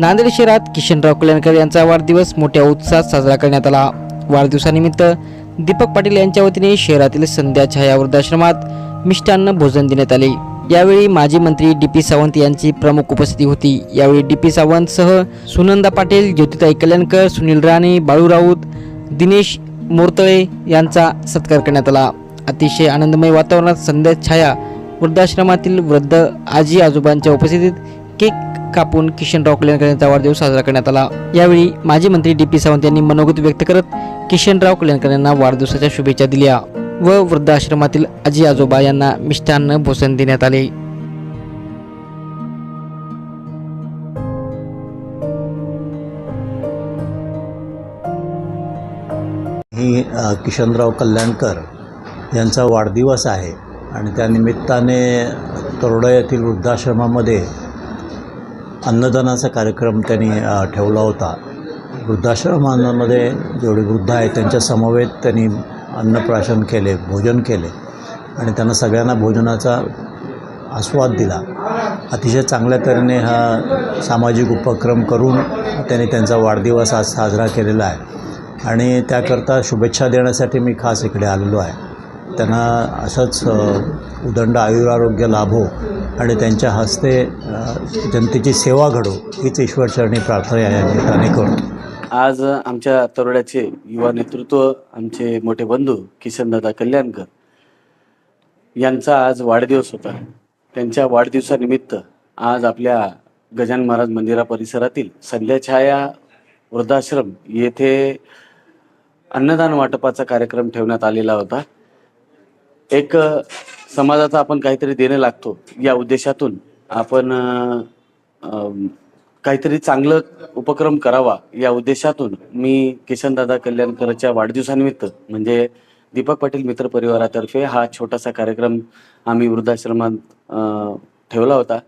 नांदेड शहरात किशनराव कल्याणकर यांचा वाढदिवस मोठ्या उत्साहात साजरा करण्यात आला. वाढदिवसानिमित्त दीपक पाटील यांच्या वतीने शहरातील संध्या छाया वृद्धाश्रमात मिष्टान्न भोजन देण्यात आले. यावेळी माजी मंत्री डी पी सावंत यांची प्रमुख उपस्थिती होती. यावेळी डी पी सावंत सह सुनंदा पाटील ज्योतिताई कल्याणकर सुनील राणे बाळू राऊत दिनेश मोरतळे यांचा सत्कार करण्यात आला. अतिशय आनंदमय वातावरणात संध्या छाया वृद्धाश्रमातील वृद्ध आजी आजोबांच्या उपस्थितीत केक कापून किशनराव कल्याणकर यांचा वाढदिवस साजरा करण्यात आला. यावेळी माजी मंत्री डी पी सावंत यांनी मनोगत व्यक्त करत किशनराव कल्याणकर यांना वाढदिवसाच्या शुभेच्छा दिल्या व वृद्धाश्रमातील आजी आजोबा यांना मिष्टान्न भोसन देण्यात आले. ही किशनराव कल्याणकर यांचा वाढदिवस आहे आणि त्यानिमित्ताने तरोडा येथील वृद्धाश्रमामध्ये अन्नदानाचा कार्यक्रम त्यांनी ठेवला होता. वृद्धाश्रमांमध्ये जेवढे वृद्ध आहेत त्यांच्या समवेत त्यांनी अन्नप्राशन केले भोजन केले आणि त्यांना सगळ्यांना भोजनाचा आस्वाद दिला. अतिशय चांगल्या तऱ्हेने हा सामाजिक उपक्रम करून त्यांनी त्यांचा वाढदिवस आज साजरा केलेला आहे. आणि त्याकरता शुभेच्छा देण्यासाठी मी खास इकडे आलेलो आहे. त्यांना असंच उदंड आयुरारोग्य लाभो आणि त्यांच्या हस्ते जनतेची सेवा घडो हीच ईश्वरचरणी प्रार्थना या निमित्ताने करतो. आज आमच्या तरुणाचे युवा नेतृत्व आमचे मोठे बंधू किशनदादा कल्याणकर यांचा आज वाढदिवस होता. त्यांच्या वाढदिवसानिमित्त आज आपल्या गजान महाराज मंदिरा परिसरातील संध्याछाया वृद्धाश्रम येथे अन्नदान वाटपाचा कार्यक्रम ठेवण्यात आलेला होता. एक समाजाचा आपण काहीतरी देणं लागतो या उद्देशातून आपण काहीतरी चांगलं उपक्रम करावा या उद्देशातून मी किशनदादा कल्याणकरच्या वाढदिवसानिमित्त म्हणजे दीपक पाटील मित्र परिवारातर्फे हा छोटासा कार्यक्रम आम्ही वृद्धाश्रमात ठेवला होता.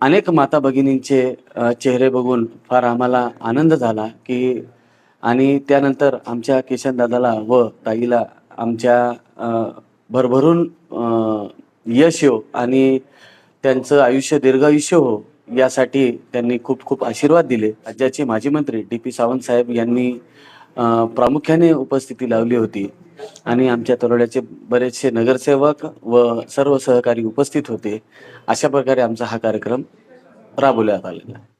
अनेक माता भगिनींचे चेहरे बघून फार आम्हाला आनंद झाला की आणि त्यानंतर आमच्या किशनदादाला व ताईला आमच्या भरभरून यश येऊ आणि त्यांचं आयुष्य दीर्घायुष्य हो यासाठी त्यांनी खूप खूप आशीर्वाद दिले. राज्याचे माजी मंत्री डी पी सावंत साहेब यांनी प्रामुख्याने उपस्थिती लावली होती आणि आमच्या तरोड्याचे बरेचसे नगरसेवक व सर्व सहकारी उपस्थित होते. अशा प्रकारे आमचा हा कार्यक्रम राबवण्यात आलेला आहे.